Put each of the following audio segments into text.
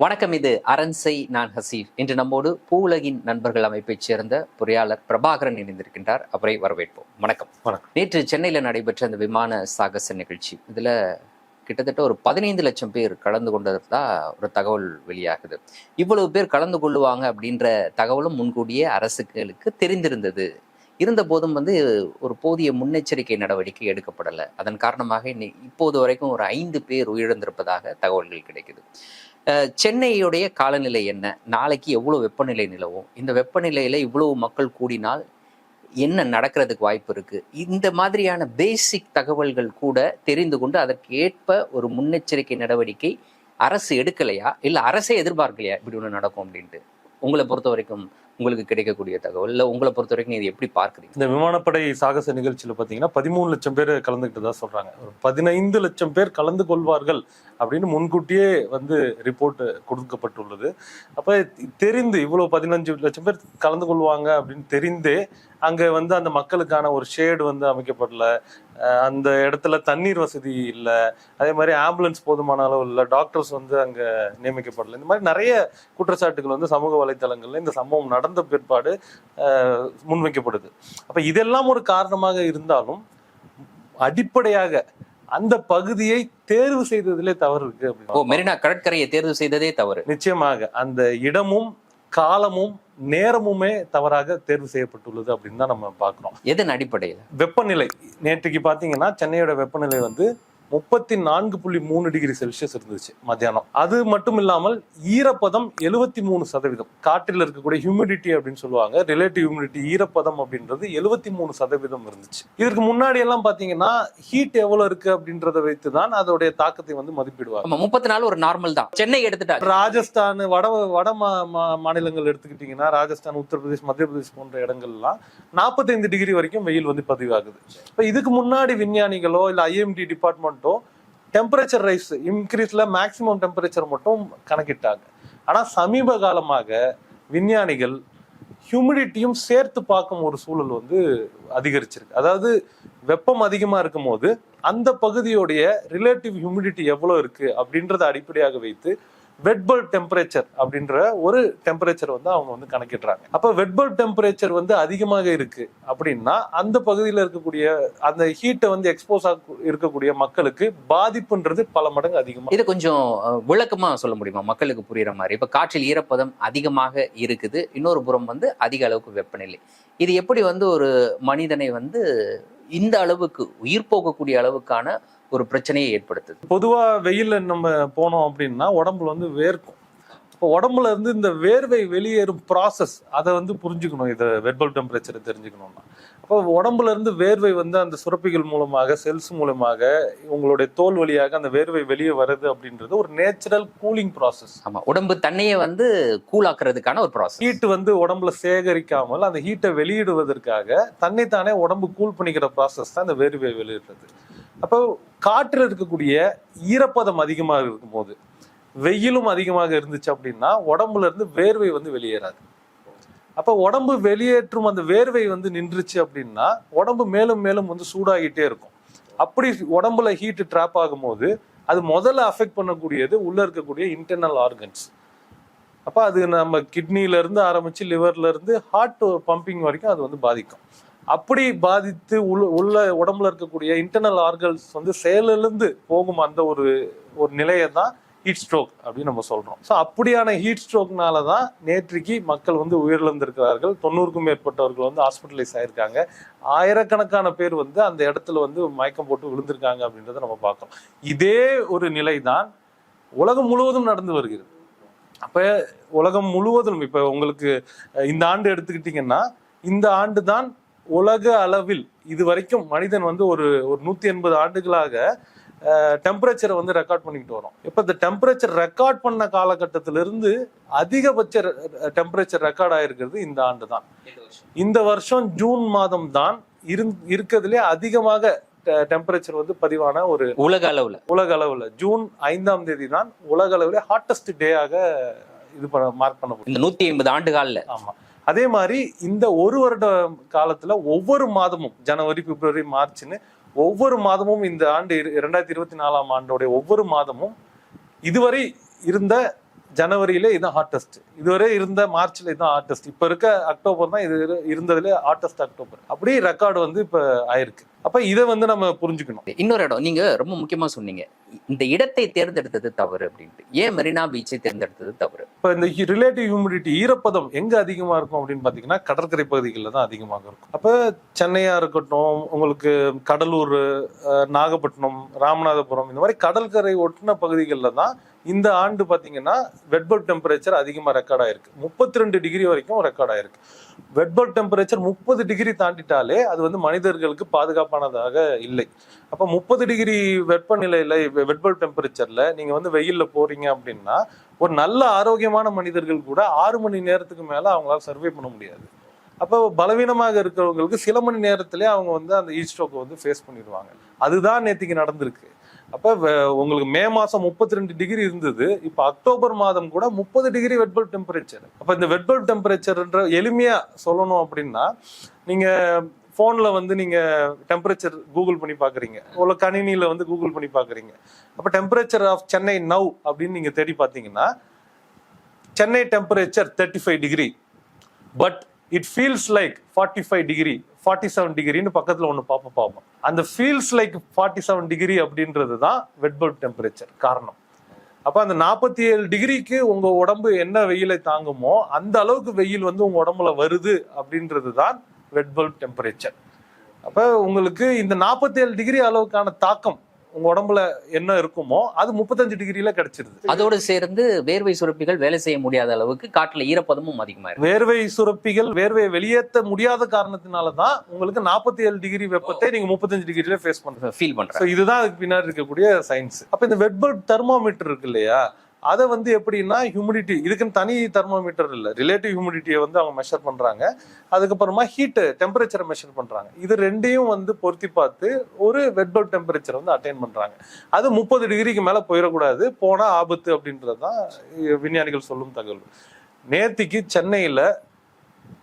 வணக்கம் இது அரண்சை நான் ஹசீர். இன்று நம்மோடு பூவுலகின் நண்பர்கள் அமைப்பைச் சேர்ந்த பொறியாளர் பிரபாகரன் இணைந்திருக்கின்றார். அவரை வரவேற்போம். வணக்கம். வணக்கம். நேற்று சென்னையில் நடைபெற்ற அந்த விமான சாகச நிகழ்ச்சி இதுல கிட்டத்தட்ட ஒரு பதினைந்து லட்சம் பேர் கலந்து கொண்டதா ஒரு தகவல் வெளியாகுது. இவ்வளவு பேர் கலந்து கொள்ளுவாங்க அப்படின்ற தகவலும் முன்கூட்டியே அரசுகளுக்கு தெரிந்திருந்தது. இருந்த போதும் வந்து ஒரு போதிய முன்னெச்சரிக்கை நடவடிக்கை எடுக்கப்படலை. அதன் காரணமாக இப்போது வரைக்கும் ஒரு ஐந்து பேர் உயிரிழந்திருப்பதாக தகவல்கள் கிடைக்குது. சென்னையுடைய காலநிலை என்ன? நாளைக்கு எவ்வளோ வெப்பநிலை நிலவும்? இந்த வெப்பநிலையில் இவ்வளவு மக்கள் கூடினால் என்ன நடக்கிறதுக்கு வாய்ப்பு இருக்கு? இந்த மாதிரியான பேசிக் தகவல்கள் கூட தெரிந்து கொண்டு அதற்கு ஏற்ப ஒரு முன்னெச்சரிக்கை நடவடிக்கை அரசு எடுக்கலையா? இல்லை அரசே எதிர்பார்க்கலையா இப்படி ஒன்று நடக்கும் அப்படின்ட்டு? உங்களை பொறுத்த வரைக்கும் உங்களுக்கு கிடைக்கக்கூடிய தகவல் இல்லை உங்களை பொறுத்த வரைக்கும் நீங்கள் எப்படி பார்க்குறீங்க? இந்த விமானப்படை சாகச நிகழ்ச்சியில் பார்த்தீங்கன்னா பதிமூணு லட்சம் பேர் கலந்துக்கிட்டதா சொல்கிறாங்க ஒரு பதினைந்து லட்சம் பேர் கலந்து கொள்வார்கள் அப்படின்னு முன்கூட்டியே வந்து ரிப்போர்ட் கொடுக்கப்பட்டுள்ளது. அப்போ தெரிந்து இவ்வளோ பதினஞ்சு லட்சம் பேர் கலந்து கொள்வாங்க அப்படின்னு தெரிந்தே அங்கே வந்து அந்த மக்களுக்கான ஒரு ஷேடு வந்து அமைக்கப்படல. அந்த இடத்துல தண்ணீர் வசதி இல்லை. அதே மாதிரி ஆம்புலன்ஸ் போதுமான அளவு இல்லை. டாக்டர்ஸ் வந்து அங்கே நியமிக்கப்படல. இந்த மாதிரி நிறைய குற்றச்சாட்டுகள் வந்து சமூக வலைத்தளங்களில் இந்த சம்பவம் நடந்த பிற்பாடு முன்வைக்கப்படுது. அப்ப இதெல்லாம் ஒரு காரணமாக இருந்தாலும் அடிப்படையாக அந்த பகுதியை தேர்வு செய்ததிலே தவறு இருக்கு ஓ மெரினா கடற்கரையை தேர்வு செய்ததே தவறு. நிச்சயமாக அந்த இடமும் காலமும் நேரமுமே தவறாக தேர்வு செய்யப்பட்டுள்ளது அப்படின்னு தான் நம்ம பார்க்கிறோம். எதன் அடிப்படையில்? வெப்பநிலை. நேற்றுக்கு பாத்தீங்கன்னா சென்னையோட வெப்பநிலை வந்து முப்பத்தி நான்கு புள்ளி மூணு டிகிரி செல்சியஸ் இருந்துச்சு மத்தியானம். அது மட்டும் இல்லாமல் ஈரப்பதம் எழுவத்தி மூணு சதவீதம். காற்றில் இருக்கக்கூடிய ஹியூமிடிட்டி அப்படின்னு சொல்லுவாங்க. ரிலேட்டிவ் ஹியூமிடிட்டி ஈரப்பதம் அப்படின்றது எழுவத்தி மூணு சதவீதம் இருந்துச்சு. இதற்கு முன்னாடி எல்லாம் பாத்தீங்கன்னா ஹீட் எவ்வளவு இருக்கு அப்படின்றத வைத்து தான் அதோடைய தாக்கத்தை வந்து மதிப்பிடுவாங்க. முப்பத்தி நாலு ஒரு நார்மல் தான். சென்னை எடுத்துட்டா. ராஜஸ்தான் வட வட மாநிலங்கள் எடுத்துக்கிட்டீங்கன்னா ராஜஸ்தான் உத்தரப்பிரதேஷ் மத்திய பிரதேஷ் போன்ற இடங்கள்லாம் நாற்பத்தைந்து டிகிரி வரைக்கும் வெயில் வந்து பதிவாகுது. இப்போ இதுக்கு முன்னாடி விஞ்ஞானிகளோ இல்லை ஐஎம்டி டிபார்ட்மெண்ட்டோ டெம்பரேச்சர் ரைஸ் இன்க்ரீஸில் மேக்சிமம் டெம்பரேச்சர் மட்டும் கணக்கிட்டாங்க. ஆனால் சமீப காலமாக விஞ்ஞானிகள் ஹியூமிடிட்டியும் சேர்த்து பார்க்கும் ஒரு சூழல் வந்து அதிகரிச்சிருக்கு. அதாவது வெப்பம் அதிகமாக இருக்கும் போது அந்த பகுதியோடைய ரிலேட்டிவ் ஹியூமிடிட்டி எவ்வளோ இருக்குது அப்படின்றத அடிப்படையாக வைத்து வெட்பல் டெம்பரேச்சர் அப்படின்ற ஒரு டெம்பரேச்சர் வந்து அவங்க வந்து கணக்கிடுறாங்க. அப்ப வெட்பல் டெம்பரேச்சர் வந்து அதிகமாக இருக்கு அப்படின்னா அந்த பகுதியில் இருக்கக்கூடிய அந்த ஹீட்டை வந்து எக்ஸ்போஸ் இருக்கக்கூடிய மக்களுக்கு பாதிப்புன்றது பல மடங்கு அதிகமாக இதை கொஞ்சம் விளக்கமாக விளக்கமா சொல்ல முடியுமா? மக்களுக்கு புரியுற மாதிரி. இப்ப காற்றில் ஈரப்பதம் அதிகமாக இருக்குது. இன்னொரு புறம் வந்து அதிக அளவுக்கு வெப்பநிலை. இது எப்படி வந்து ஒரு மனிதனை வந்து இந்த அளவுக்கு உயிர் போகக்கூடிய அளவுக்கான ஒரு பிரச்சனையை ஏற்படுத்துது. பொதுவா வெயில்ல நம்ம போனோம் அப்படின்னா உடம்புல வந்து வேர்க்கும். இப்போ உடம்புல இருந்து இந்த வேர்வை வெளியேறும் ப்ராசஸ் அதை வந்து புரிஞ்சுக்கணும். இதை வெர்பல் டெம்பரேச்சரை தெரிஞ்சுக்கணும்னா. அப்போ உடம்புல இருந்து வேர்வை வந்து அந்த சுரப்பிகள் மூலமாக செல்ஸ் மூலமாக உங்களுடைய தோல் வழியாக அந்த வேர்வை வெளியே வருது அப்படின்றது ஒரு நேச்சுரல் கூலிங் ப்ராசஸ் ஆமா உடம்பு தன்னையே வந்து கூலாக்குறதுக்கான ஒரு ப்ராசஸ் ஹீட் வந்து உடம்புல சேகரிக்காமல் அந்த ஹீட்டை வெளியிடுவதற்காக தன்னைத்தானே உடம்பு கூல் பண்ணிக்கிற ப்ராசஸ் தான் இந்த வேர்வை வெளியிடுறது. அப்போ காற்றில் இருக்கக்கூடிய ஈரப்பதம் அதிகமாக இருக்கும்போது வெயிலும் அதிகமாக இருந்துச்சு அப்படின்னா உடம்புல இருந்து வேர்வை வந்து வெளியேறாது. அப்ப உடம்பு வெளியேற்றும் அந்த வேர்வை வந்து நின்றுச்சு அப்படின்னா உடம்பு மேலும் மேலும் வந்து சூடாகிட்டே இருக்கும். அப்படி உடம்புல ஹீட்டு ட்ராப் ஆகும்போது அது முதல்ல அஃபெக்ட் பண்ணக்கூடியது உள்ள இருக்கக்கூடிய இன்டர்னல் ஆர்கன்ஸ் அப்ப அது நம்ம கிட்னில இருந்து ஆரம்பிச்சு லிவர்ல இருந்து ஹார்ட் பம்பிங் வரைக்கும் அது வந்து பாதிக்கும். அப்படி பாதித்து உள்ள உடம்புல இருக்கக்கூடிய இன்டர்னல் ஆர்கன்ஸ் வந்து செயலிருந்து போகும் அந்த ஒரு ஒரு நிலையை தான் ஹீட் ஸ்ட்ரோக் அப்படின்னு நம்ம சொல்றோம். ஸோ அப்படியான ஹீட் ஸ்ட்ரோக்னால தான் நேற்றுக்கு மக்கள் வந்து உயிரிழந்திருக்கிறார்கள். தொண்ணூறுக்கும் மேற்பட்டவர்கள் வந்து ஹாஸ்பிட்டலைஸ் ஆயிருக்காங்க. ஆயிரக்கணக்கான பேர் வந்து அந்த இடத்துல வந்து மயக்கம் போட்டு விழுந்திருக்காங்க அப்படின்றத நம்ம பார்க்கிறோம். இதே ஒரு நிலை தான் உலகம் முழுவதும் நடந்து வருகிறது. அப்ப உலகம் முழுவதும் இப்ப உங்களுக்கு இந்த ஆண்டு எடுத்துக்கிட்டீங்கன்னா இந்த ஆண்டு தான் உலக அளவில் இது வரைக்கும் மனிதன் வந்து ஒரு ஒரு நூத்தி எண்பது ஆண்டுகளாக டெம்பரேச்சரை வந்து ரெக்கார்ட் பண்ணிக்கிட்டு வரோம் இப்ப இந்த டெம்பரேச்சர் ரெக்கார்ட் பண்ண காலகட்டத்திலிருந்து அதிகபட்ச டெம்பரேச்சர் ரெக்கார்ட் ஆயிருக்கிறது இந்த ஆண்டு தான். இந்த வருஷம். ஜூன் மாதம் தான் இருந் இருக்கிறதுலே அதிகமாக டெம்பரேச்சர் வந்து பதிவான ஒரு உலக அளவுல. உலக அளவுல. ஜூன் ஐந்தாம் தேதி தான் உலக அளவுல ஹாட்டஸ்ட் டேயாக இது பண்ண மார்க் பண்ண முடியும். இந்த நூத்தி ஐம்பது ஆண்டு காலில் ஆமா. அதே மாதிரி இந்த ஒரு வருட காலத்துல ஒவ்வொரு மாதமும் ஜனவரி பிப்ரவரி மார்ச்னு ஒவ்வொரு மாதமும் இந்த ஆண்டு இரு- இரண்டாயிரத்தி இருபத்தி நாலாம் ஆண்டோடைய ஒவ்வொரு மாதமும் இதுவரை இருந்த ஜனவரியில இதுதான் ஹாட்டஸ்ட் இதுவரை இருந்த மார்ச்ல இதுதான் ஹாட்டஸ்ட் இப்ப இருக்க அக்டோபர் தான் இது இரு- இருந்ததுல ஹாட்டஸ்ட் அக்டோபர். அப்படி ரெக்கார்டு வந்து இப்ப ஆயிருக்கு. அப்ப இதை வந்து நம்ம புரிஞ்சுக்கணும். இன்னொரு இடம் நீங்க ரொம்ப முக்கியமா சொன்னீங்க. இந்த இடத்தை தேர்ந்தெடுத்தது தவறு அப்படின்ட்டு. ஏன் மெரினா பீச்சை தேர்ந்தெடுத்தது தவறு? இப்ப இந்த ரிலேட்டிவ் ஹியூமிடிட்டி ஈரப்பதம் எங்க அதிகமா இருக்கும் அப்படின்னு பாத்தீங்கன்னா கடற்கரை பகுதிகளில் தான் அதிகமாக இருக்கும். அப்ப சென்னையா இருக்கட்டும் உங்களுக்கு கடலூர் நாகப்பட்டினம் ராமநாதபுரம் இந்த மாதிரி கடற்கரை ஒட்டின பகுதிகளில் தான் இந்த ஆண்டு பார்த்தீங்கன்னா வெட்பல் டெம்பரேச்சர் அதிகமாக ரெக்கார்ட் ஆயிருக்கு. முப்பத்தி ரெண்டு டிகிரி வரைக்கும் ரெக்கார்ட் ஆயிருக்கு. வெட்பல் டெம்பரேச்சர் முப்பது டிகிரி தாண்டிட்டாலே அது வந்து மனிதர்களுக்கு பாதுகாப்பானதாக இல்லை. அப்போ முப்பது டிகிரி வெப்பநிலையில் வெட்பல் டெம்பரேச்சரில் நீங்கள் வந்து வெயிலில் போறீங்க அப்படின்னா ஒரு நல்ல ஆரோக்கியமான மனிதர்கள் கூட ஆறு மணி நேரத்துக்கு மேலே அவங்களால சர்வே பண்ண முடியாது. அப்போ பலவீனமாக இருக்கிறவங்களுக்கு சில மணி நேரத்திலே அவங்க வந்து அந்த ஈஸ்ட்ரோக்கை வந்து ஃபேஸ் பண்ணிடுவாங்க. அதுதான் நேற்றுக்கு நடந்திருக்கு. அப்ப உங்களுக்கு மே மாசம் முப்பத்தி ரெண்டு டிகிரி இருந்தது. இப்ப அக்டோபர் மாதம் கூட முப்பது டிகிரி வெட்பல் டெம்பரேச்சர் அப்ப இந்த வெட்பல் டெம்பரேச்சர்ன்ற எளிமையா சொல்லணும் அப்படின்னா நீங்க ஃபோனில் வந்து நீங்கள் டெம்பரேச்சர் கூகுள் பண்ணி பார்க்குறீங்க உள்ள கணினியில் வந்து கூகுள் பண்ணி பார்க்குறீங்க அப்போ டெம்பரேச்சர் ஆஃப் சென்னை நவ் அப்படின்னு நீங்கள் தேடி பார்த்தீங்கன்னா Chennai temperature thirty five degree but it feels like forty five degree forty seven டிகிரின்னு பக்கத்தில் ஒன்று பார்ப்போம் பார்ப்போம் அந்த feels like forty seven degree அப்படின்றது தான் வெட் பல்ப் டெம்பரேச்சர் காரணம். அப்போ அந்த நாற்பத்தி ஏழு டிகிரிக்கு உங்கள் உடம்பு என்ன வெயிலை தாங்குமோ அந்த அளவுக்கு வெயில் வந்து உங்கள் உடம்புல வருது அப்படின்றது தான் வெட் பல்ப் டெம்பரேச்சர் அப்போ உங்களுக்கு இந்த நாற்பத்தி ஏழு டிகிரி அளவுக்கான தாக்கம் உங்க உடம்புல என்ன இருக்குமோ அது முப்பத்தஞ்சு டிகிரியில கிடைச்சிருது. அதோடு சேர்ந்து வேர்வை சுரப்பிகள் வேலை செய்ய முடியாத அளவுக்கு காட்டுல ஈரப்பதமும் அதிகமா இருக்கு வேர்வை சுரப்பிகள் வேர்வையை வெளியேற்ற முடியாத காரணத்தினால தான் உங்களுக்கு நாற்பத்தி ஏழு டிகிரி வெப்பத்தை நீங்க முப்பத்தஞ்சு டிகிரில ஃபேஸ் பண்றீங்க. ஃபீல் பண்றேன். ஸோ இதுதான் அதுக்கு பின்னாடி இருக்கக்கூடிய சயின்ஸ் அப்ப இந்த வெட்பல்ப் தெர்மோமீட்டர் இருக்கு இல்லையா? அதை வந்து எப்படின்னா ஹியூமிடிட்டி இதுக்குன்னு தனி தெர்மோமீட்டர் இல்லை. ரிலேட்டிவ் ஹியூமிடிட்டியை வந்து அவங்க மெஷர் பண்ணுறாங்க அதுக்கப்புறமா ஹீட்டு டெம்பரேச்சரை மெஷர் பண்ணுறாங்க இது ரெண்டையும் வந்து பொருத்தி பார்த்து ஒரு வெட்பல்ப் டெம்பரேச்சர் வந்து அட்டைன் பண்ணுறாங்க அது முப்பது டிகிரிக்கு மேலே போயிடக்கூடாது. போனால் ஆபத்து அப்படின்றது தான் விஞ்ஞானிகள் சொல்லும் தகவல். நேத்திக்கு சென்னையில்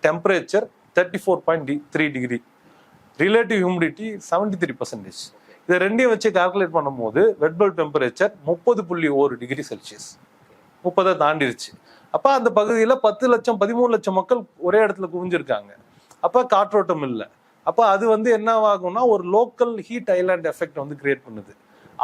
temperature thirty four point three degree relative humidity seventy three percentage இதை ரெண்டையும் வச்சு கால்குலேட் பண்ணும்போது வெட்பல் டெம்பரேச்சர் முப்பது புள்ளி ஒரு டிகிரி செல்சியஸ் முப்பதை தாண்டிருச்சு. அப்ப அந்த பகுதியில பத்து லட்சம் பதிமூணு லட்சம் மக்கள் ஒரே இடத்துல குவிஞ்சிருக்காங்க. அப்ப காற்றோட்டம் இல்லை. அப்ப அது வந்து என்ன ஆகும்னா ஒரு லோக்கல் ஹீட் ஐலாண்ட் எஃபெக்ட் வந்து கிரியேட் பண்ணுது.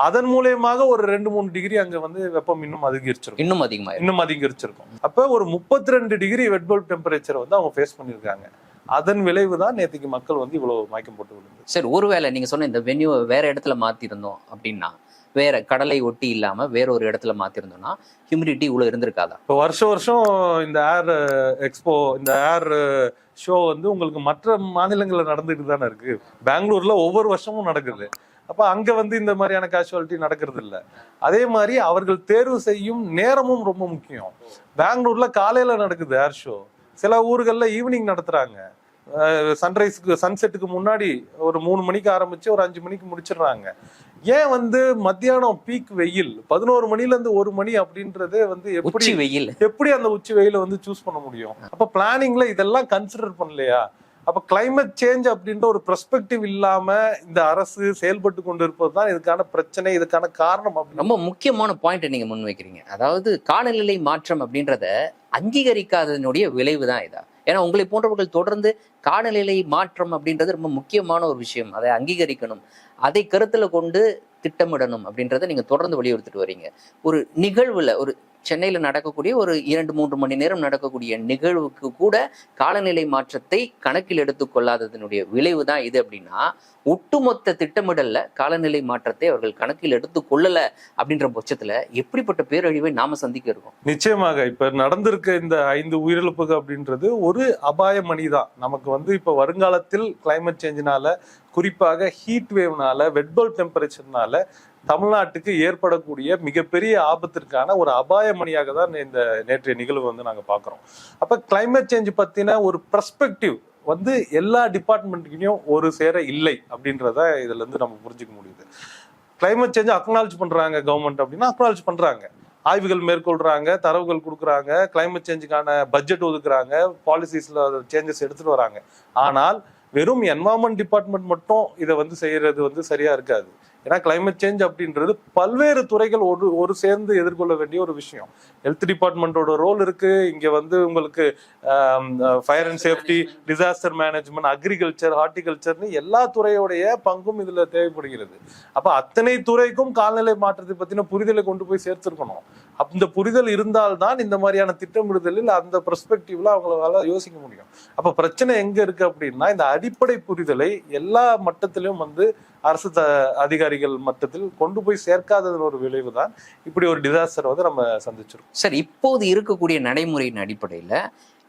அதன் மூலியமாக ஒரு ரெண்டு மூணு டிகிரி அங்க வந்து வெப்பம் இன்னும் அதிகரிச்சிருக்கும். இன்னும் அதிகமா இருக்கு இன்னும் அதிகரிச்சிருக்கும். அப்ப ஒரு முப்பத்தி ரெண்டு டிகிரி வெட்பல் டெம்பரேச்சர் வந்து அவங்க ஃபேஸ் பண்ணியிருக்காங்க அதன் விளைவு தான் நேற்றுக்கு மக்கள் வந்து இவ்வளவு மயக்கம் போட்டு விழுந்து சரி ஒருவேளை நீங்க சொன்ன இந்த வென்யூ வேற இடத்துல மாத்திருந்தோம் அப்படின்னா வேற கடலை ஒட்டி இல்லாம வேற ஒரு இடத்துல மாத்திருந்தோம்னா ஹியூமிடிட்டி இவ்வளவு இருந்திருக்காதா? இப்போ வருஷம் வருஷம் இந்த ஏர் எக்ஸ்போ இந்த ஏர் ஷோ வந்து உங்களுக்கு மற்ற மாநிலங்கள்ல நடந்துட்டு தானே இருக்கு. பெங்களூர்ல ஒவ்வொரு வருஷமும் நடக்குது. அப்ப அங்க வந்து இந்த மாதிரியான கேஷுவாலிட்டி நடக்கிறது இல்ல அதே மாதிரி அவர்கள் தேர்வு செய்யும் நேரமும் ரொம்ப முக்கியம். பெங்களூர்ல காலையில நடக்குது ஏர் ஷோ சில ஊர்கள்ல ஈவினிங் நடத்துறாங்க. சன்ரைஸ்க்கு சன்செட்டுக்கு முன்னாடி ஒரு மூணு மணிக்கு ஆரம்பிச்சு ஒரு அஞ்சு மணிக்கு முடிச்சிடுறாங்க. ஏன் வந்து மத்தியானம் பீக் வெயில்? பதினோரு மணில இருந்து ஒரு மணி அப்படின்றதே வந்து எப்படி உச்சி வெயில். எப்படி அந்த உச்சி வெயில வந்து சூஸ் பண்ண முடியும்? அப்ப பிளானிங்ல இதெல்லாம் கன்சிடர் பண்ணலையா? அப்ப climate சேஞ்ச் அப்படின்ற ஒரு பெர்ஸ்பெக்டிவ் இல்லாம இந்த அரசு செயல்பட்டு கொண்டு இருப்பது தான் இதுக்கான பிரச்சனை இதுக்கான காரணம் ரொம்ப முக்கியமான பாயிண்ட் நீங்க முன்வைக்கிறீங்க. அதாவது காலநிலை மாற்றம் அப்படின்றத அங்கீகரிக்காததனுடைய விளைவு தான் இதா. ஏன்னா உங்களை போன்றவர்கள் தொடர்ந்து காலநிலை மாற்றம் அப்படின்றது ரொம்ப முக்கியமான ஒரு விஷயம். அதை அங்கீகரிக்கணும். அதை கருத்தில் கொண்டு திட்டமிடணும் அப்படின்றத நீங்கள் தொடர்ந்து வலியுறுத்திட்டு வரீங்க. ஒரு நிகழ்வில் ஒரு சென்னையில் நடக்கக்கூடிய ஒரு இரண்டு மூன்று மணி நேரம் நடக்கக்கூடிய நிகழ்வுக்கு கூட காலநிலை மாற்றத்தை கணக்கில் எடுத்துக்கொள்ளாததனுடைய விளைவு தான் இது அப்படின்னா ஒட்டுமொத்த திட்டமிடல்ல காலநிலை மாற்றத்தை அவர்கள் கணக்கில் எடுத்து கொள்ளல அப்படின்ற பட்சத்துல எப்படிப்பட்ட பேரழிவை நாம சந்திக்க இருக்கோம்? நிச்சயமாக இப்ப நடந்திருக்க இந்த ஐந்து உயிரிழப்புகள் அப்படின்றது ஒரு அபாய மணி தான் நமக்கு வந்து இப்ப வருங்காலத்தில் கிளைமேட் சேஞ்சினால குறிப்பாக ஹீட் வேவ்னால வெட்பல் டெம்பரேச்சர்னால தமிழ்நாட்டுக்கு ஏற்படக்கூடிய மிகப்பெரிய ஆபத்திற்கான ஒரு அபாய மணியாக தான் இந்த நேற்றைய நிகழ்வு வந்து நாங்கள் பார்க்குறோம் அப்போ கிளைமேட் சேஞ்ச் பற்றின ஒரு ப்ரெஸ்பெக்டிவ் வந்து எல்லா டிபார்ட்மெண்ட்லையும் ஒரு சேர இல்லை அப்படின்றத இதுலேருந்து நம்ம புரிஞ்சுக்க முடியுது. கிளைமேட் சேஞ்ச் அக்னாலஜ் பண்ணுறாங்க கவர்மெண்ட் அப்படின்னா அக்னாலஜ் பண்ணுறாங்க ஆய்வுகள் மேற்கொள்றாங்க தரவுகள் கொடுக்குறாங்க கிளைமேட் சேஞ்சுக்கான பட்ஜெட் ஒதுக்குறாங்க பாலிசிஸில் சேஞ்சஸ் எடுத்துகிட்டு வராங்க. ஆனால் வெறும் என்வாரன்மெண்ட் டிபார்ட்மெண்ட் மட்டும் இதை வந்து செய்கிறது வந்து சரியாக இருக்காது. ஏன்னா கிளைமேட் சேஞ்ச் அப்படின்றது பல்வேறு துறைகள் ஒரு ஒரு சேர்ந்து எதிர்கொள்ள வேண்டிய ஒரு விஷயம். ஹெல்த் டிபார்ட்மெண்ட்டோட ரோல் இருக்கு. இங்க வந்து உங்களுக்கு fire and safety disaster management agriculture ஹார்டிகல்ச்சர்னு எல்லா துறையோடைய பங்கும் இதுல தேவைப்படுகிறது. அப்ப அத்தனை துறைக்கும் கால்நிலை மாற்றத்தை பத்தின புரிதலை கொண்டு போய் சேர்த்திருக்கணும். அந்த புரிதல் இருந்தால்தான் இந்த மாதிரியான திட்டமிடுதலில் அந்த பெர்ஸ்பெக்டிவ்ல அவங்களால யோசிக்க முடியும். அப்ப பிரச்சனை எங்க இருக்கு அப்படின்னா இந்த அடிப்படை புரிதலை எல்லா மட்டத்திலும் வந்து அரசு த அதிகாரிகள் மட்டத்தில் கொண்டு போய் சேர்க்காததன் ஒரு விளைவு தான் இப்படி ஒரு டிசாஸ்டர் வந்து நம்ம சந்திச்சிருக்கோம். சார் இப்போது இருக்கக்கூடிய நடைமுறையின் அடிப்படையில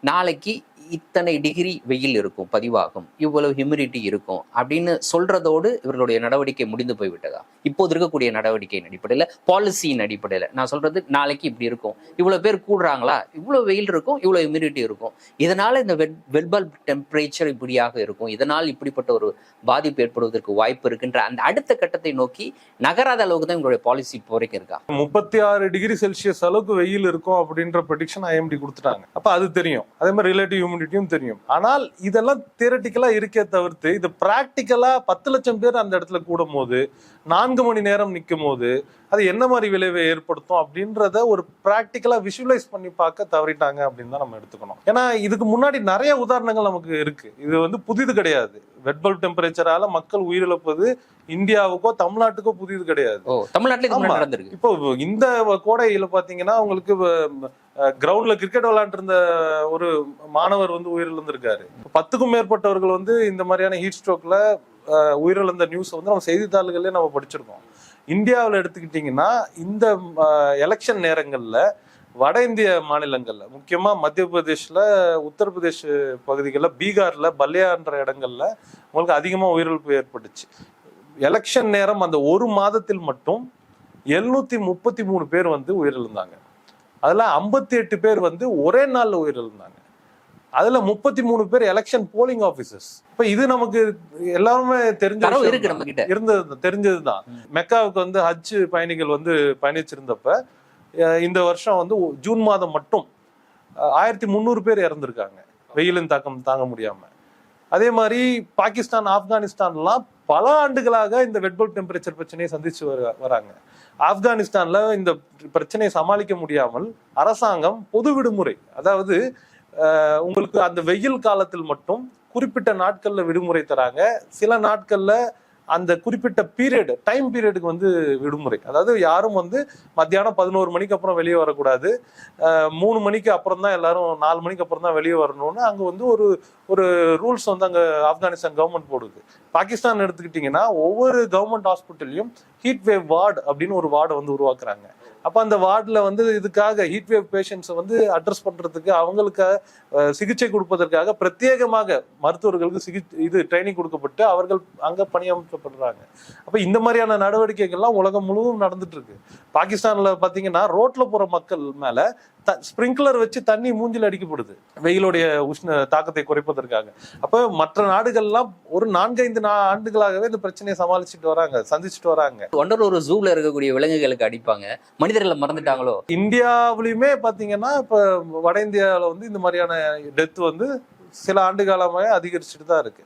நாளைக்கு இத்தனை டிகிரி வெயில் இருக்கும் பதிவாகும் இவ்வளவு ஹியூமிடிட்டி இருக்கும் அப்படின்னு சொல்றதோடு இவர்களுடைய நடவடிக்கை முடிந்து போய்விட்டதா? இப்போது இருக்கக்கூடிய நடவடிக்கையின் அடிப்படையில பாலிசியின் அடிப்படையில. நான் சொல்றது நாளைக்கு இப்படி இருக்கும். இவ்வளவு பேர் கூடுறாங்களா? இவ்வளவு வெயில் இருக்கும் இவ்வளவு ஹியூமிடிட்டி இருக்கும். இதனால இந்த வெல்பல் டெம்பரேச்சர் இப்படியாக இருக்கும். இதனால் இப்படிப்பட்ட ஒரு பாதிப்பு ஏற்படுவதற்கு வாய்ப்பு இருக்குன்ற அந்த அடுத்த கட்டத்தை நோக்கி நகராத அளவுக்கு தான் உங்களுடைய பாலிசி இப்போ வரைக்கும் இருக்கா? முப்பத்தி ஆறு டிகிரி செல்சியஸ் அளவுக்கு வெயில் இருக்கும் அப்படின்ற ப்ரெடிக்ஷன் ஐஎம்டி கொடுத்துட்டாங்க. அப்ப அது தெரியும். அதே மாதிரி ரிலேட்டிவ் ஹியூமிடிட்டியும் தெரியும். ஆனால் இதெல்லாம் தியரட்டிக்கலா இருக்கே தவிர்த்து இது பிராக்டிக்கலா பத்து லட்சம் பேர் அந்த இடத்துல கூடும் போது நான்கு மணி நேரம் நிற்கும் போது அது என்ன மாதிரி விளைவை ஏற்படுத்தும் அப்படின்றத ஒரு பிராக்டிக்கலா விஷுவலைஸ் பண்ணி பார்க்க தவறிட்டாங்க அப்படின்னு தான் நம்ம எடுத்துக்கணும். ஏன்னா இதுக்கு முன்னாடி நிறைய உதாரணங்கள் நமக்கு இருக்கு. இது வந்து புதிது கிடையாது. வெட்பல் டெம்பரேச்சரால மக்கள் உயிரிழப்பது இந்தியாவுக்கோ தமிழ்நாட்டுக்கோ புதிது கிடையாது. தமிழ்நாட்டில் இப்போ இந்த கோடையில பாத்தீங்கன்னா உங்களுக்கு கிரவுண்ட்ல கிரிக்கெட் விளையாண்டு இருந்த ஒரு மாணவர் வந்து உயிரிழந்திருக்காரு. பத்துக்கும் மேற்பட்டவர்கள் வந்து இந்த மாதிரியான ஹீட் ஸ்ட்ரோக்ல உயிரிழந்த நியூஸ் வந்து நம்ம செய்தித்தாள்களே நம்ம படிச்சிருக்கோம். இந்தியாவில் எடுத்துக்கிட்டிங்கன்னா இந்த எலெக்ஷன் நேரங்களில் வட இந்திய மாநிலங்களில் முக்கியமாக மத்திய பிரதேஷில் உத்தரப்பிரதேஷ் பகுதிகளில் பீகாரில் பல்லியான்ற இடங்களில் உங்களுக்கு அதிகமாக உயிரிழப்பு ஏற்பட்டுச்சு. எலெக்ஷன் நேரம் அந்த ஒரு மாதத்தில் மட்டும் எழுநூற்றி முப்பத்தி மூணு பேர் வந்து உயிரிழந்தாங்க. அதுல ஐம்பத்தி எட்டு பேர் வந்து ஒரே நாள்ல உயிரிழந்தாங்க. அதுல முப்பத்தி மூணு பேர் எலெக்ஷன் போலிங் ஆபீசர்ஸ் இப்ப இது நமக்கு எல்லாருமே தெரிஞ்ச இருந்தது தெரிஞ்சதுதான். மெக்காவுக்கு வந்து ஹஜ் பயணிகள் வந்து பயணிச்சிருந்தப்ப இந்த வருஷம் வந்து ஜூன் மாதம் மட்டும் ஆயிரத்தி முந்நூறு பேர் இறந்திருக்காங்க. வெயிலின் தாக்கம் தாங்க முடியாம. அதே மாதிரி பாகிஸ்தான் ஆப்கானிஸ்தான்லாம் பல ஆண்டுகளாக இந்த வெட்பல் டெம்பரேச்சர் பிரச்சனையை சந்திச்சு வர- வராங்க. ஆப்கானிஸ்தான்ல இந்த பிரச்சனையை சமாளிக்க முடியாமல் அரசாங்கம் பொது விடுமுறை அதாவது உங்களுக்கு அந்த வெயில் காலத்தில் மட்டும் குறிப்பிட்ட நாட்கள்ல விடுமுறை தராங்க. சில நாட்கள்ல அந்த குறிப்பிட்ட பீரியடு டைம் பீரியடுக்கு வந்து விடுமுறை. அதாவது யாரும் வந்து மத்தியானம் பதினோரு மணிக்கு அப்புறம் வெளியே வரக்கூடாது. மூணு மணிக்கு அப்புறம் தான் எல்லாரும் நாலு மணிக்கு அப்புறம் தான் வெளியே வரணும்னு அங்கே வந்து ஒரு ஒரு ரூல்ஸ் வந்து அங்கே ஆப்கானிஸ்தான் கவர்மெண்ட் போடுது. பாகிஸ்தான் எடுத்துக்கிட்டிங்கன்னா ஒவ்வொரு கவர்மெண்ட் ஹாஸ்பிட்டல்லையும் ஹீட் வேவ் வார்டு அப்படின்னு ஒரு வார்டை வந்து உருவாக்குறாங்க. அப்போ அந்த வார்டில் வந்து இதுக்காக ஹீட் வேவ் பேஷண்ட்ஸை வந்து அட்ரஸ் பண்ணுறதுக்கு அவங்களுக்கு சிகிச்சை கொடுப்பதற்காக பிரத்யேகமாக மருத்துவர்களுக்கு சிகிச்சை இது ட்ரைனிங் கொடுக்கப்பட்டு அவர்கள் அங்கே பணியமர்த்தப்படுறாங்க. அப்போ இந்த மாதிரியான நடவடிக்கைகள்லாம் உலகம் முழுவதும் நடந்துட்டு இருக்கு. பாகிஸ்தானில் பார்த்தீங்கன்னா ரோட்டில் போகிற மக்கள் மேலே ஸ்ப்ரிங்க்லர் வச்சு தண்ணி மூஞ்சில அடிக்கப்படுது. வெயிலுடைய உஷ்ண தாக்கத்தை குறைப்பதற்காக. அப்ப மற்ற நாடுகள்லாம் ஒரு நான்கைந்து நா- ஆண்டுகளாகவே இந்த பிரச்சனையை சமாளிச்சுட்டு வராங்க சந்திச்சுட்டு வராங்க. ஒன்றரை ஒரு ஜூல இருக்கக்கூடிய விலங்குகளுக்கு அடிப்பாங்க. மனிதர்களை மறந்துட்டாங்களோ? இந்தியாவிலயுமே பாத்தீங்கன்னா இப்ப வட இந்தியாவில வந்து இந்த மாதிரியான டெத் வந்து சில ஆண்டு காலமாவே அதிகரிச்சுட்டு தான் இருக்கு.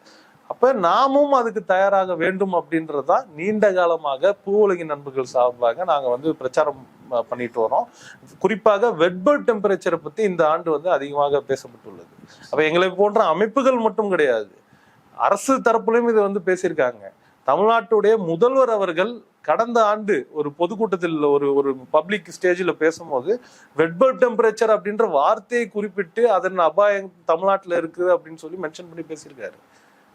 அப்ப நாமும் அதுக்கு தயாராக வேண்டும் அப்படின்றதுதான் நீண்ட காலமாக பூவுலகின் நண்பர்கள் சார்பாக நாங்க வந்து பிரச்சாரம் பண்ணிட்டு வரோம். குறிப்பாக வெட்பர்ட் டெம்பரேச்சரை பத்தி இந்த ஆண்டு வந்து அதிகமாக பேசப்பட்டுள்ளது. அப்ப எங்களை போன்ற அமைப்புகள் மட்டும் கிடையாது. அரசு தரப்புலையும் இதை வந்து பேசியிருக்காங்க. தமிழ்நாட்டுடைய முதல்வர் அவர்கள் கடந்த ஆண்டு ஒரு பொதுக்கூட்டத்தில் ஒரு ஒரு பப்ளிக் ஸ்டேஜில் பேசும்போது வெட்பர்ட் டெம்பரேச்சர் அப்படின்ற வார்த்தையை குறிப்பிட்டு அதன் அபாயம் தமிழ்நாட்டில் இருக்குது அப்படின்னு சொல்லி மென்ஷன் பண்ணி பேசியிருக்காரு.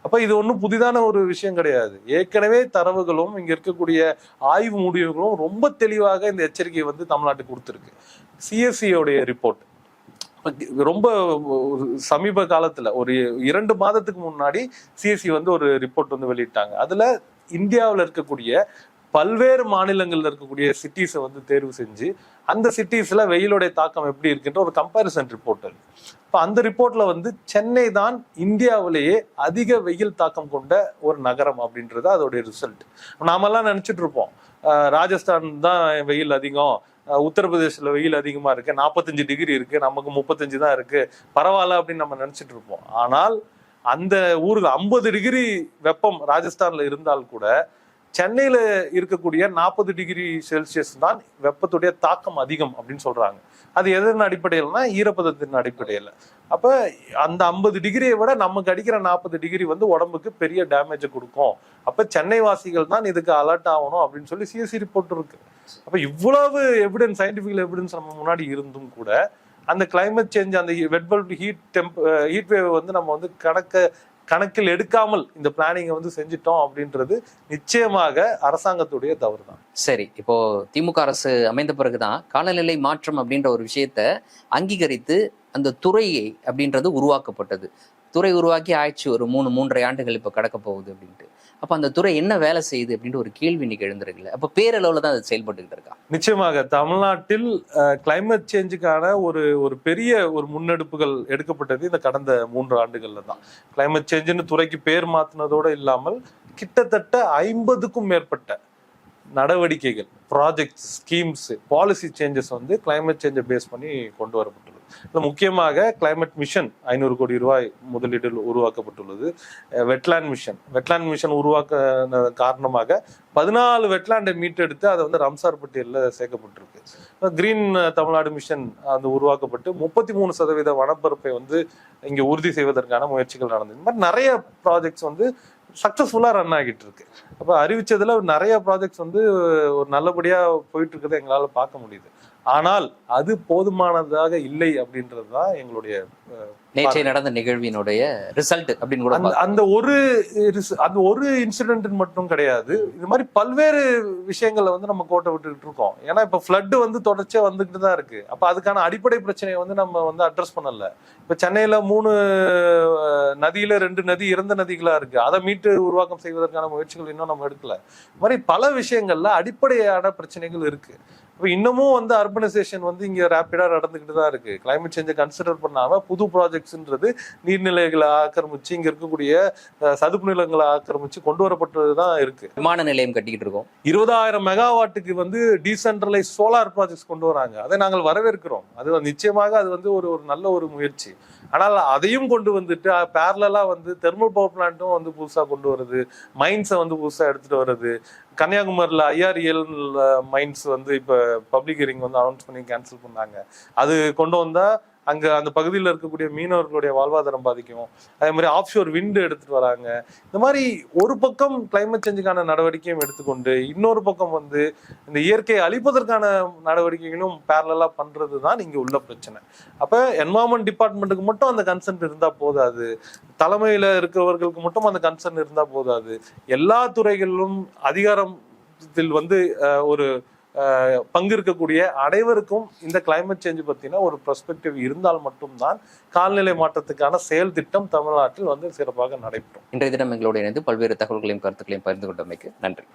அப்ப இது ஒன்றும் புதிதான ஒரு விஷயம் கிடையாது. ஏற்கனவே தரவுகளும் இங்க இருக்கக்கூடிய ஆய்வு முடிவுகளும் ரொம்ப தெளிவாக இந்த எச்சரிக்கையை வந்து தமிழ்நாட்டுக்கு கொடுத்துருக்கு. சிஎஸ்சியோடைய ரிப்போர்ட் ரொம்ப சமீப காலத்துல ஒரு இரண்டு மாதத்துக்கு முன்னாடி சிஎஸ்சி வந்து ஒரு ரிப்போர்ட் வந்து வெளியிட்டாங்க. அதுல இந்தியாவில் இருக்கக்கூடிய பல்வேறு மாநிலங்களில் இருக்கக்கூடிய சிட்டிஸை வந்து தேர்வு செஞ்சு அந்த சிட்டிஸில் வெயிலுடைய தாக்கம் எப்படி இருக்குன்ற ஒரு கம்பேரிசன் ரிப்போர்ட் இருக்கு இப்போ அந்த ரிப்போர்ட்டில் வந்து சென்னை தான் இந்தியாவிலேயே அதிக வெயில் தாக்கம் கொண்ட ஒரு நகரம் அப்படின்றது அதோடைய ரிசல்ட் நாமெல்லாம் நினச்சிட்டு இருப்போம். ராஜஸ்தான் தான் வெயில் அதிகம். உத்தரப்பிரதேசில் வெயில் அதிகமாக இருக்குது நாற்பத்தஞ்சு டிகிரி இருக்குது நமக்கு முப்பத்தஞ்சு தான் இருக்குது பரவாயில்ல அப்படின்னு நம்ம நினச்சிட்டு இருப்போம். ஆனால் அந்த ஊருக்கு ஐம்பது டிகிரி வெப்பம் ராஜஸ்தானில் இருந்தால் கூட சென்னையில் இருக்கக்கூடிய நாற்பது டிகிரி செல்சியஸ் தான் வெப்பத்துடைய தாக்கம் அதிகம் அப்படின்னு சொல்கிறாங்க அது எதன் அடிப்படையில்னா ஈரப்பதத்தின் அடிப்படையில். அப்போ அந்த ஐம்பது டிகிரியை விட நமக்கு அடிக்கிற நாற்பது டிகிரி வந்து உடம்புக்கு பெரிய டேமேஜை கொடுக்கும். அப்போ சென்னை வாசிகள் தான் இதுக்கு அலர்ட் ஆகணும் அப்படின்னு சொல்லி சிஎஸ்சி ரிப்போர்ட் இருக்கு அப்போ இவ்வளவு எவிடன்ஸ் சயின்டிஃபிக் எவிடன்ஸ் நம்ம முன்னாடி இருந்தும் கூட அந்த கிளைமேட் சேஞ்ச் அந்த wet bulb heat temp heat wave வந்து நம்ம வந்து கணக்க கணக்கில் எடுக்காமல் இந்த பிளானிங்கை வந்து செஞ்சிட்டோம் அப்படின்றது நிச்சயமாக அரசாங்கத்துடைய தவறு தான் சரி இப்போ திமுக அரசு அமைந்த பிறகுதான் காலநிலை மாற்றம் அப்படின்ற ஒரு விஷயத்த அங்கீகரித்து அந்த துறையை அப்படின்றது உருவாக்கப்பட்டது. துறை உருவாக்கி ஆயிடுச்சு ஒரு மூணு மூன்றரை ஆண்டுகள் இப்போ கடக்க போகுது அப்படின்ட்டு. அப்போ அந்த துறை என்ன வேலை செய்யுது அப்படின்ட்டு ஒரு கேள்வி இன்னைக்கு எழுந்திருக்குல்ல. அப்போ பேரளவில் தான் அது செயல்பட்டுக்கிட்டு இருக்கா? நிச்சயமாக தமிழ்நாட்டில் கிளைமேட் சேஞ்சுக்கான ஒரு ஒரு பெரிய ஒரு முன்னெடுப்புகள் எடுக்கப்பட்டது இந்த கடந்த மூன்று ஆண்டுகள்ல தான். கிளைமேட் சேஞ்சுன்னு துறைக்கு பேர் மாத்தினதோட இல்லாமல் கிட்டத்தட்ட ஐம்பதுக்கும் மேற்பட்ட நடவடிக்கைகள் ப்ராஜெக்ட்ஸ் ஸ்கீம்ஸ் பாலிசி சேஞ்சஸ் வந்து கிளைமேட் சேஞ்சை பேஸ் பண்ணி கொண்டு வரப்பட்டுள்ளது. முக்கியமாக கிளைமேட் மிஷன் ஐநூறு கோடி ரூபாய் முதலீட்டில் உருவாக்கப்பட்டுள்ளது. வெட்லாண்ட் மிஷன் வெட்லாண்ட் மிஷன் உருவாக்க காரணமாக பதினாலு வெட்லாண்டை மீட்டெடுத்து அதை வந்து ரம்சார் பட்டியலில் சேர்க்கப்பட்டிருக்கு. கிரீன் தமிழ்நாடு மிஷன் அது உருவாக்கப்பட்டு முப்பத்தி மூணு சதவீத வனப்பரப்பை வந்து இங்கே உறுதி செய்வதற்கான முயற்சிகள் நடந்தது இந்த மாதிரி நிறைய ப்ராஜெக்ட்ஸ் வந்து சக்ஸஸ்ஃபுல்லாக ரன் ஆகிட்டு இருக்கு. அப்போ அறிவிச்சதுல நிறைய ப்ராஜெக்ட்ஸ் வந்து ஒரு நல்லபடியா போயிட்டு இருக்கிறத எங்களால பார்க்க முடியுது. ஆனால் அது போதுமானதாக இல்லை அப்படின்றது தான் எங்களுடைய அஹ், நேற்றைய நடந்த நிகழ்வினுடைய ரிசல்ட் அப்படின்னு கூட அந்த ஒரு அந்த ஒரு இன்சிடென்ட் மட்டும் கிடையாது. இது மாதிரி பல்வேறு விஷயங்களை வந்து நம்ம கோட்டை விட்டுக்கிட்டு இருக்கோம். ஏன்னா இப்ப ஃப்ளட் வந்து தொடர்ச்சியா வந்துகிட்டு தான் இருக்கு. அப்ப அதுக்கான அடிப்படை பிரச்சனையை வந்து நம்ம வந்து அட்ரஸ் பண்ணல. இப்ப சென்னையில மூணு நதியில ரெண்டு நதி இறந்த நதிகளா இருக்கு. அதை மீட்டு உருவாக்கம் செய்வதற்கான முயற்சிகள் இன்னும் நம்ம எடுக்கல. இது மாதிரி பல விஷயங்கள்ல அடிப்படையான பிரச்சனைகள் இருக்கு. இப்ப இன்னமும் வந்து அர்பனைசேஷன் வந்து இங்க ரேப்பிடா நடந்துகிட்டு தான் இருக்கு. கிளைமேட் சேஞ்சை கன்சிடர் பண்ணாம புது ப்ராஜெக்ட்ஸ்ன்றது நீர்நிலைகளை ஆக்கிரமிச்சு இங்க இருக்கக்கூடிய சதுப்பு நிலங்களை ஆக்கிரமிச்சு கொண்டு வரப்பட்டது தான் இருக்கு. விமான நிலையம் கட்டிக்கிட்டு இருக்கோம். இருபதாயிரம் மெகாவாட்டுக்கு வந்து டீசென்ட்ரலைஸ் சோலார் ப்ராஜெக்ட்ஸ் கொண்டு வராங்க. அதை நாங்கள் வரவேற்கிறோம். அது நிச்சயமாக அது வந்து ஒரு ஒரு நல்ல ஒரு முயற்சி. ஆனால் அதையும் கொண்டு வந்துட்டு பேரலா வந்து தெர்மல் பவர் பிளான்ட்டும் வந்து புதுசா கொண்டு வருது. மைன்ஸை வந்து புதுசா எடுத்துட்டு வருது. கன்னியாகுமரியில் ஐஆர்இஎல் மைன்ஸ் வந்து இப்போ பப்ளிக் ஹியரிங் வந்து அனௌன்ஸ் பண்ணி கேன்சல் பண்ணாங்க. அது கொண்டு வந்தா அங்க அந்த பகுதியில் இருக்கக்கூடிய மீனவர்களுடைய வாழ்வாதாரம் பாதிக்கும். அதே மாதிரி ஆஃப்ஷோர் விண்டு எடுத்துட்டு வராங்க. இந்த மாதிரி ஒரு பக்கம் கிளைமேட் சேஞ்சுக்கான நடவடிக்கையும் எடுத்துக்கொண்டு இன்னொரு பக்கம் வந்து இந்த இயற்கையை அழிப்பதற்கான நடவடிக்கைகளும் பேரலா பண்றது தான் இங்க உள்ள பிரச்சனை. அப்ப என்வாரன்மெண்ட் டிபார்ட்மெண்ட்டுக்கு மட்டும் அந்த கன்சர்ன் இருந்தா போதாது. தலைமையில இருக்கிறவர்களுக்கு மட்டும் அந்த கன்சர்ன் இருந்தா போதாது. எல்லா துறைகளிலும் அதிகாரத்தில் வந்து ஒரு பங்கு இருக்கக்கூடிய அனைவருக்கும் இந்த கிளைமேட் சேஞ்ச் பத்தின ஒரு பெர்ஸ்பெக்டிவ் இருந்தால் மட்டும்தான் கால்நிலை மாற்றத்துக்கான செயல் திட்டம் தமிழ்நாட்டில் வந்து சிறப்பாக நடைபெறும். இன்றைய தினம் எங்களோடு இணைந்து பல்வேறு தகவல்களையும் கருத்துக்களையும் பகிர்ந்து கொண்டமைக்கு நன்றி.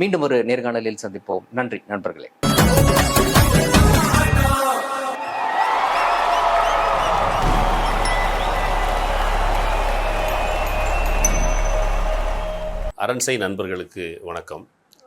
மீண்டும் ஒரு நேர்காணலில் சந்திப்போம். நன்றி நண்பர்களே. அரண்சை நண்பர்களுக்கு வணக்கம்.